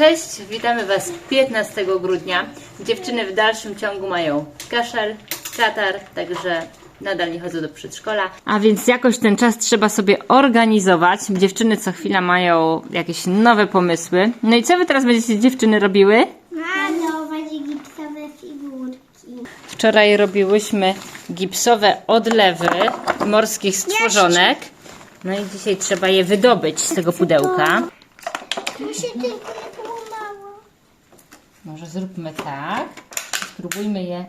Cześć, witamy Was 15 grudnia. Dziewczyny w dalszym ciągu mają kaszel, katar, także nadal nie chodzą do przedszkola. A więc jakoś ten czas trzeba sobie organizować. Dziewczyny co chwila mają jakieś nowe pomysły. No i co Wy teraz będziecie dziewczyny robiły? Malować gipsowe figurki. Wczoraj robiłyśmy gipsowe odlewy morskich stworzonek. No i dzisiaj trzeba je wydobyć z tego pudełka. Tylko. Może zróbmy tak. Spróbujmy je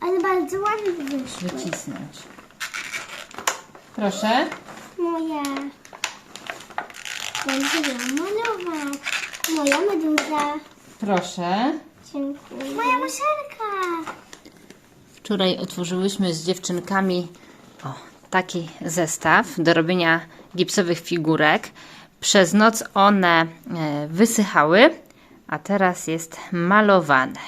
Ale bardzo ładnie wyszło. wycisnąć. Proszę. Moja. Będę ją malować. Moja meduza. Proszę. Dziękuję. Moja muszelka. Wczoraj otworzyłyśmy z dziewczynkami o, taki zestaw do robienia gipsowych figurek. Przez noc one e, wysychały, a teraz jest malowane.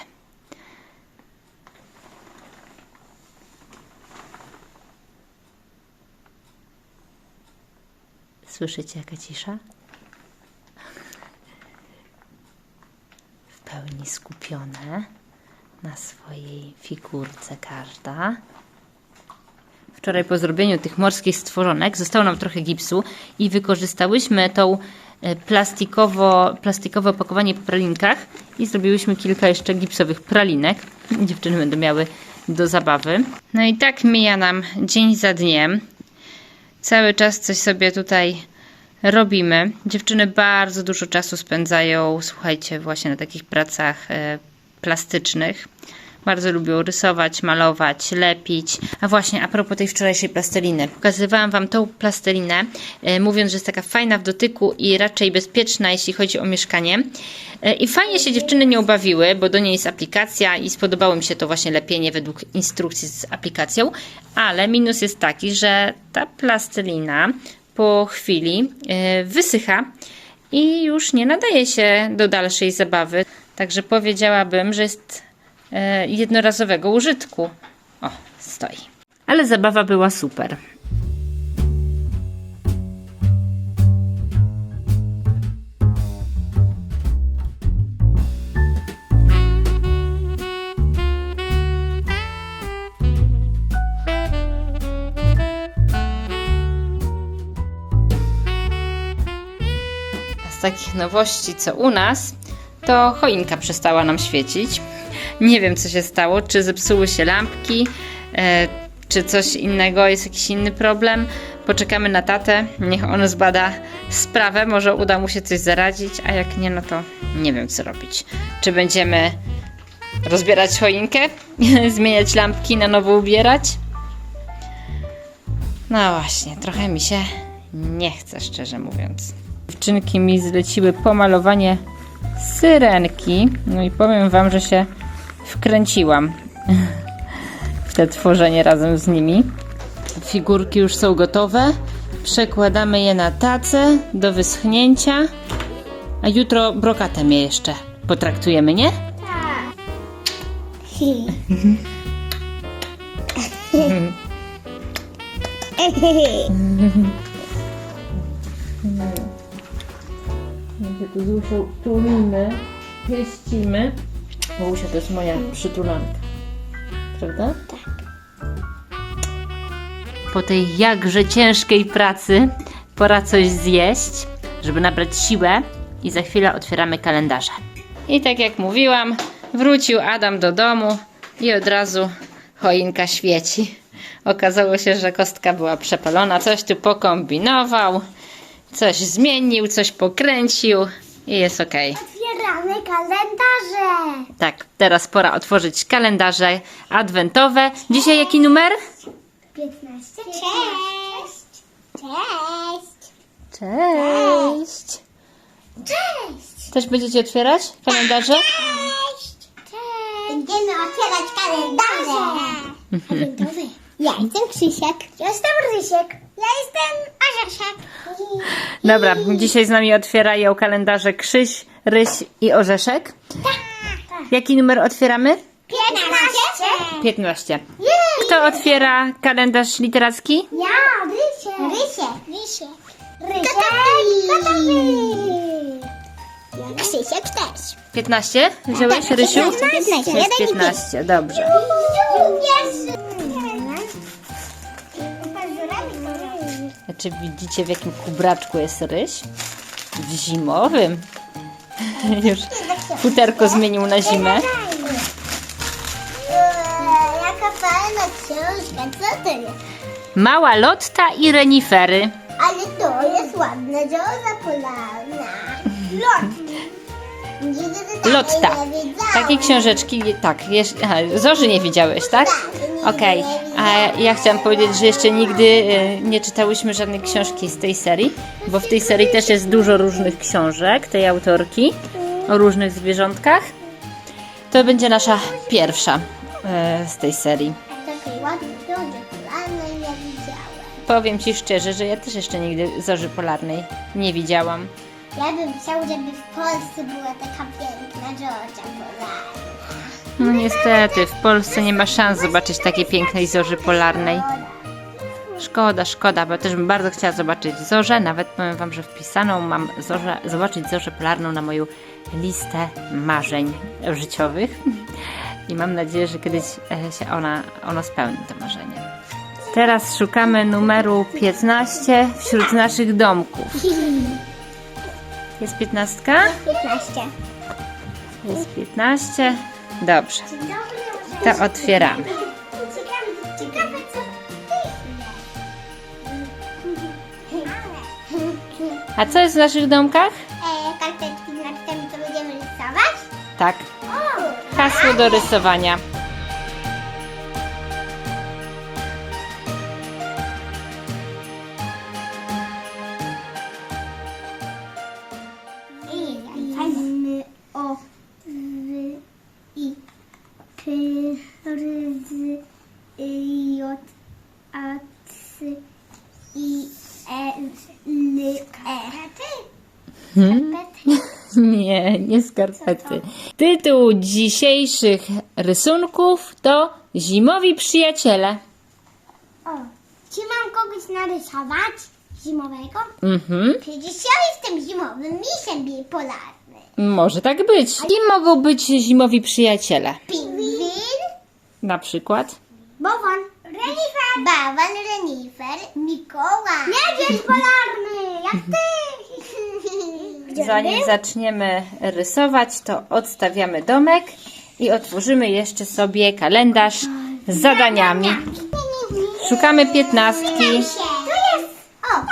Słyszycie jaka cisza? W pełni skupione na swojej figurce każda. Wczoraj po zrobieniu tych morskich stworzonek zostało nam trochę gipsu i wykorzystałyśmy tą plastikowo, plastikowe opakowanie po pralinkach i zrobiłyśmy kilka jeszcze gipsowych pralinek. Dziewczyny będą miały do zabawy. No i tak mija nam dzień za dniem. Cały czas coś sobie tutaj robimy. Dziewczyny bardzo dużo czasu spędzają, słuchajcie, właśnie na takich pracach e, plastycznych. Bardzo lubią rysować, malować, lepić. A właśnie, a propos tej wczorajszej plasteliny. Pokazywałam Wam tą plastelinę, e, mówiąc, że jest taka fajna w dotyku i raczej bezpieczna, jeśli chodzi o mieszkanie. E, I fajnie się dziewczyny nią bawiły, bo do niej jest aplikacja i spodobało mi się to właśnie lepienie według instrukcji z aplikacją. Ale minus jest taki, że ta plastelina po chwili e, wysycha i już nie nadaje się do dalszej zabawy. Także powiedziałabym, że jest jednorazowego użytku. O, stoi. Ale zabawa była super. Takich nowości, co u nas, to choinka przestała nam świecić. Nie wiem, co się stało, czy zepsuły się lampki, e, czy coś innego, jest jakiś inny problem. Poczekamy na tatę, niech on zbada sprawę, może uda mu się coś zaradzić, a jak nie, no to nie wiem, co robić. Czy będziemy rozbierać choinkę, zmieniać lampki, na nowo ubierać? No właśnie, trochę mi się nie chce, szczerze mówiąc. Dziewczynki mi zleciły pomalowanie syrenki. No i powiem Wam, że się wkręciłam w te tworzenie razem z nimi. Figurki już są gotowe. Przekładamy je na tacę do wyschnięcia. A jutro brokatem je jeszcze potraktujemy, nie? Tak. My tu z Usią tulimy, pieścimy. Bo Usia to jest moja przytulanka. Prawda? Tak. Po tej jakże ciężkiej pracy pora coś zjeść, żeby nabrać siłę i za chwilę otwieramy kalendarze. I tak jak mówiłam, wrócił Adam do domu i od razu choinka świeci. Okazało się, że kostka była przepalona, coś tu pokombinował, coś zmienił, coś pokręcił i jest ok. Kalendarze. Tak, teraz pora otworzyć kalendarze adwentowe. Dzisiaj jaki numer? 15. Cześć. Cześć. Cześć. Cześć. Też będziecie otwierać kalendarze? Cześć. Cześć. Będziemy otwierać kalendarze. Adwentowe. Ja jestem Krzysiek. Ja jestem Rysiek. Ja jestem Orzeszek. Dobra, dzisiaj z nami otwierają kalendarze Krzyś, Ryś i Orzeszek. Jaki numer otwieramy? 15. 15. Kto otwiera kalendarz literacki? Ja, Rysiek. Rysiek. Rysiek. Rysiek. Krzysiek też. 15 wziąłeś, Tak, Rysiu? 15, To jest 15, dobrze. Czy widzicie w jakim kubraczku jest ryś? W zimowym. Już futerko zmienił na zimę. Jaka fajna książka, co to jest? Mała Lotta i renifery. Ale to jest ładna dzioza polarna. Lot. Lotta. Takie książeczki, tak, Zorzy nie widziałeś, tak? Okej, a ja chciałam powiedzieć, że jeszcze nigdy e, nie czytałyśmy żadnej książki z tej serii, bo w tej serii też jest dużo różnych książek tej autorki o różnych zwierzątkach. To będzie nasza pierwsza e, z tej serii. Takiej ładnej dziozy polarnej nie. Powiem Ci szczerze, że ja też jeszcze nigdy Zorzy Polarnej nie widziałam. Ja bym chciał, żeby w Polsce była taka piękna dzioza polarna. No niestety, w Polsce nie ma szans zobaczyć takiej pięknej Zorzy Polarnej. Szkoda, szkoda, bo też bym bardzo chciała zobaczyć zorzę. Nawet powiem Wam, że wpisaną mam zorzę, zobaczyć zorzę polarną na moją listę marzeń życiowych. I mam nadzieję, że kiedyś e, się ona, ono spełni, to marzenie. Teraz szukamy numeru 15 wśród naszych domków. Jest 15? 15. Jest 15. Dobrze, to otwieramy. Ciekawe, co A co jest w naszych domkach? e, Karteczki z napisami, co będziemy rysować? Tak, O! hasło do rysowania. Hmm? Nie, nie skarpety. Tytuł dzisiejszych rysunków to Zimowi przyjaciele. O, czy mam kogoś narysować zimowego? Mhm, Przecież ja jestem zimowym misiem polarnym. może tak być. Kim mogą być zimowi przyjaciele? Pingwin, Na przykład? bałwan, renifer, bałwan, renifer, Mikołaj. Niedźwiedź polarny, jak ty. Zanim zaczniemy rysować, to odstawiamy domek i otworzymy jeszcze sobie kalendarz z zadaniami. Szukamy piętnastki. Tak.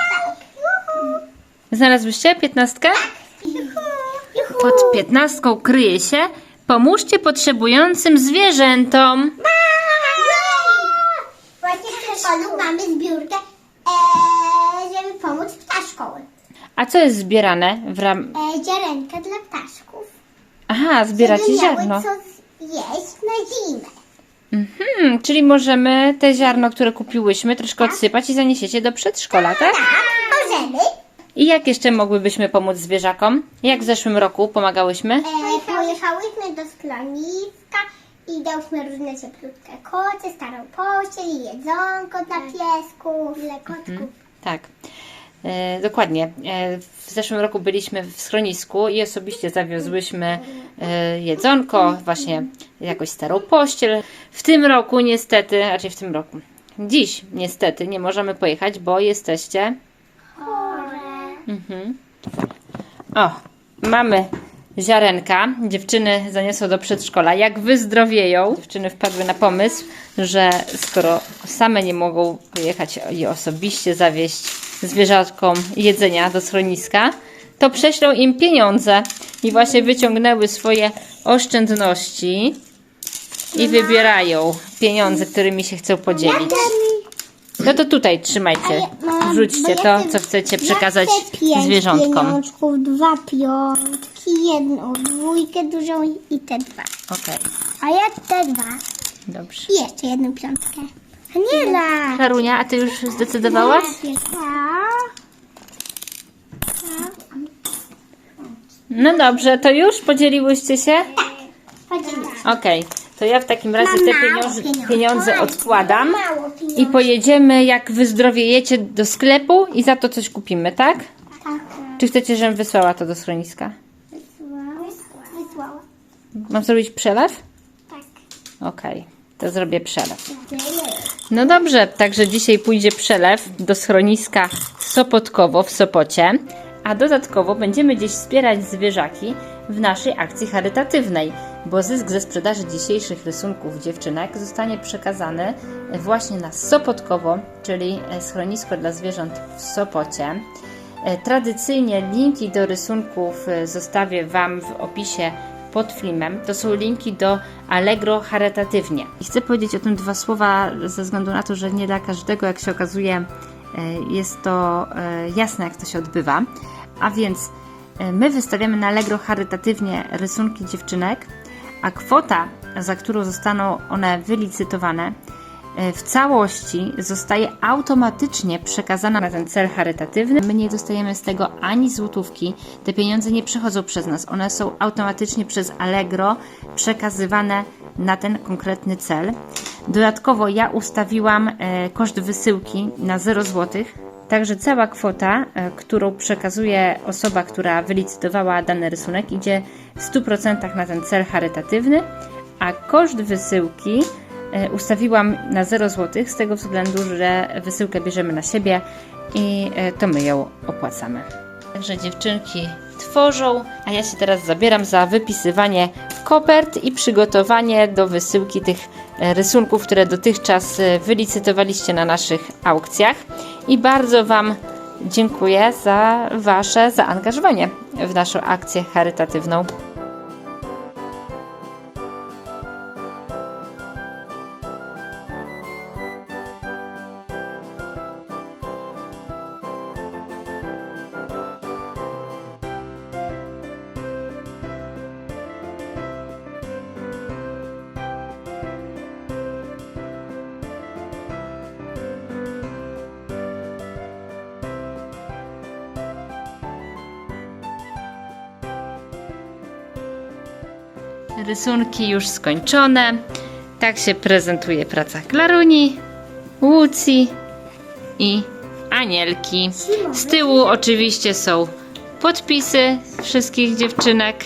Znalazłyście piętnastkę? Juhu. Pod piętnastką kryje się Pomóżcie potrzebującym zwierzętom. Właśnie w przedszkolu mamy zbiórkę, e, żeby pomóc ptaszkom. A co jest zbierane w ram... E, ziarenka dla ptaszków. Aha, zbieracie żeby ziarno. co jeść na zimę. Mhm, czyli możemy te ziarno, które kupiłyśmy, troszkę odsypać i zaniesiecie do przedszkola, tak? Tak, możemy. I jak jeszcze mogłybyśmy pomóc zwierzakom? Jak w zeszłym roku pomagałyśmy? E, pojechałyśmy do schroniska i dałyśmy różne cieplutkie koce, starą pościel jedzonko dla piesków, dla kotków. Tak. E, dokładnie. E, w zeszłym roku byliśmy w schronisku i osobiście zawiozłyśmy e, jedzonko, właśnie jakąś starą pościel. W tym roku niestety, raczej w tym roku, dziś niestety nie możemy pojechać, bo jesteście. Chore. Mhm. O, mamy ziarenka. Dziewczyny zaniosły do przedszkola. Jak wyzdrowieją, dziewczyny wpadły na pomysł, że skoro same nie mogą pojechać i osobiście zawieźć zwierzątkom jedzenia do schroniska, to prześlą im pieniądze. I właśnie wyciągnęły swoje oszczędności i wybierają pieniądze, którymi się chcą podzielić. No to tutaj trzymajcie, wrzućcie to, co chcecie przekazać zwierzątkom. dwa piątki, jedną dwójkę dużą i te dwa. Okej, A ja te dwa. dobrze. I jeszcze jedną piątkę. Aniela! Karunia, a ty już zdecydowałaś? No dobrze, to już podzieliłyście się? Podzielimy. Okej, to ja w takim razie Mam te mało pieniądze, pieniądze odkładam Mało i pojedziemy, jak wyzdrowiejecie, do sklepu i za to coś kupimy, tak? Tak. Czy chcecie, żebym wysłała to do schroniska? Mam zrobić przelew? Tak. Okej, to zrobię przelew. No dobrze, także dzisiaj pójdzie przelew do schroniska Sopotkowo w Sopocie, a dodatkowo będziemy gdzieś wspierać zwierzaki w naszej akcji charytatywnej, bo zysk ze sprzedaży dzisiejszych rysunków dziewczynek zostanie przekazany właśnie na Sopotkowo, czyli schronisko dla zwierząt w Sopocie. E, Tradycyjnie linki do rysunków e, zostawię Wam w opisie pod filmem. To są linki do Allegro Charytatywnie. I chcę powiedzieć o tym dwa słowa ze względu na to, że nie dla każdego, jak się okazuje, e, jest to e, jasne, jak to się odbywa. A więc e, my wystawiamy na Allegro charytatywnie rysunki dziewczynek, a kwota, za którą zostaną one wylicytowane, w całości zostaje automatycznie przekazana na ten cel charytatywny. My nie dostajemy z tego ani złotówki. Te pieniądze nie przechodzą przez nas. One są automatycznie przez Allegro przekazywane na ten konkretny cel. Dodatkowo ja ustawiłam e, koszt wysyłki na 0 zł. Także cała kwota, e, którą przekazuje osoba, która wylicytowała dany rysunek, idzie w 100% na ten cel charytatywny, a koszt wysyłki e, ustawiłam na 0 zł z tego względu, że wysyłkę bierzemy na siebie i e, to my ją opłacamy. Także dziewczynki tworzą, a ja się teraz zabieram za wypisywanie kopert i przygotowanie do wysyłki tych e, rysunków, które dotychczas e, wylicytowaliście na naszych aukcjach. I bardzo Wam dziękuję za Wasze zaangażowanie w naszą akcję charytatywną. Rysunki już skończone. Tak się prezentuje praca Klaruni, Łucji i Anielki. Z tyłu oczywiście są podpisy wszystkich dziewczynek.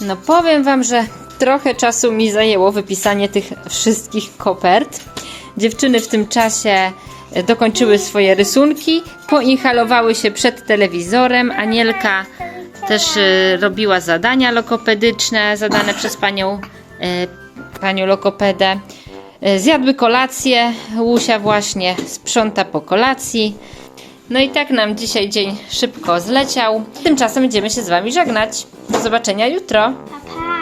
No powiem Wam, że trochę czasu mi zajęło wypisanie tych wszystkich kopert. Dziewczyny w tym czasie e, dokończyły swoje rysunki, poinhalowały się przed telewizorem. Anielka też e, robiła zadania lokopedyczne zadane przez panią, e, panią lokopedę. Zjadły kolację, Łusia właśnie sprząta po kolacji. No i tak nam dzisiaj dzień szybko zleciał. Tymczasem będziemy się z Wami żegnać. Do zobaczenia jutro. Pa, pa.